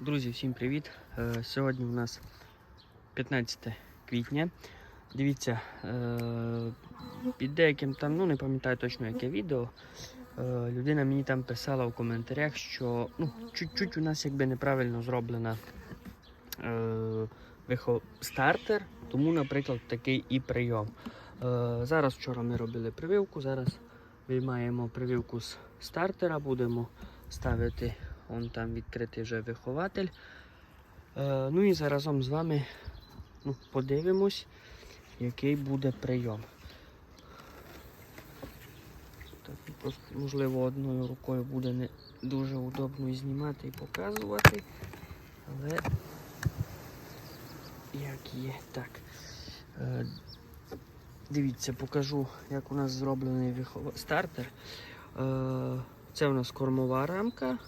Друзі, всім привіт! Е, Сьогодні у нас 15 квітня. Дивіться, е, під деяким там, ну не пам'ятаю точно яке відео. е, Людина мені там писала в коментарях, що ну, чуть-чуть у нас якби неправильно зроблена стартер, тому, наприклад, такий і прийом. Зараз вчора ми робили прививку, зараз виймаємо прививку з стартера, будемо ставити Он там відкритий вже вихователь. Е, ну і заразом з вами ну, подивимось, який буде прийом. Так, просто, можливо, одною рукою буде не дуже удобно і знімати і показувати. Але як є. Так. Е, дивіться, покажу, як у нас зроблений вихова... стартер. Е, це у нас кормова рамка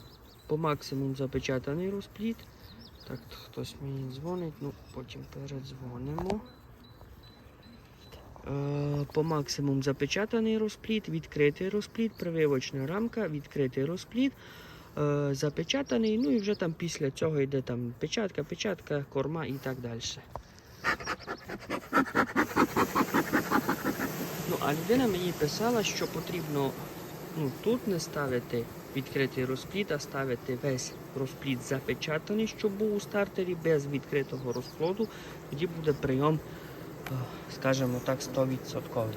по максимум запечатаний розпліт. Так, хтось мені дзвонить, ну потім передзвонимо. Е, по максимум запечатаний розпліт, відкритий розпліт, прививочна рамка, відкритий розпліт, е, запечатаний, ну і вже там після цього йде там печатка, печатка, корма і так далі. Ну, а людина мені писала, що потрібно ну, тут не ставити відкритий розпліт, а ставити весь розпліт запечатаний, щоб був у стартері без відкритого розплоду. Тоді буде прийом, е, скажімо так, 100%.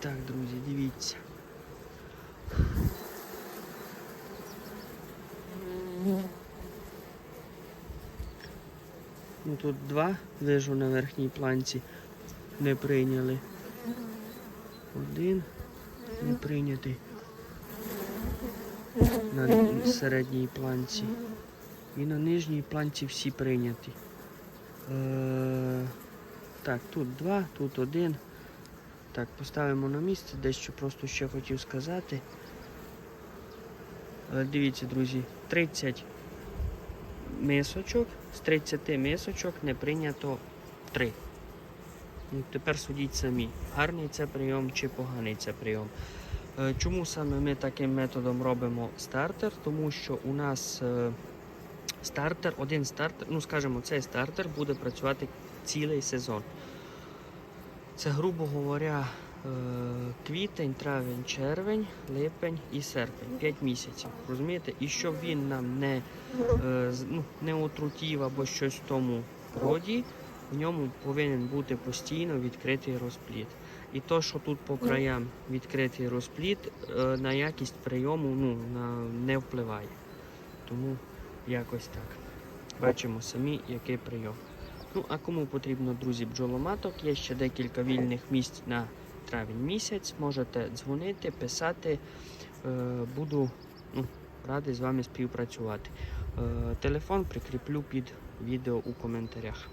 Так, друзі, дивіться. Ну тут два вижу на верхній планці не прийняли. Один не прийнятий на середній планці. І на нижній планці всі прийняті. Е, так, тут два, тут один. Так, поставимо на місце, дещо просто ще хотів сказати. Е, дивіться, друзі, 30 мисочок, з 30 мисочок не прийнято 3. Ну, тепер судіть самі, гарний це прийом чи поганий це прийом. Е, Чому саме ми таким методом робимо стартер? Тому що у нас е, стартер, один стартер, ну скажімо, цей стартер буде працювати цілий сезон. Це, грубо говоря, квітень, травень, червень, липень і серпень. 5 місяців. Розумієте? І щоб він нам не, е, ну, не отрутів або щось в тому роді, в ньому повинен бути постійно відкритий розпліт. І то, що тут по краям відкритий розпліт, е, на якість прийому ну, на, не впливає. Тому якось так. Бачимо самі, який прийом. Ну, а кому потрібно, друзі, бджоломаток, є ще декілька вільних місць на травень місяць. Можете дзвонити, писати. Е, буду ну, радий з вами співпрацювати. Е, телефон прикріплю під відео у коментарях.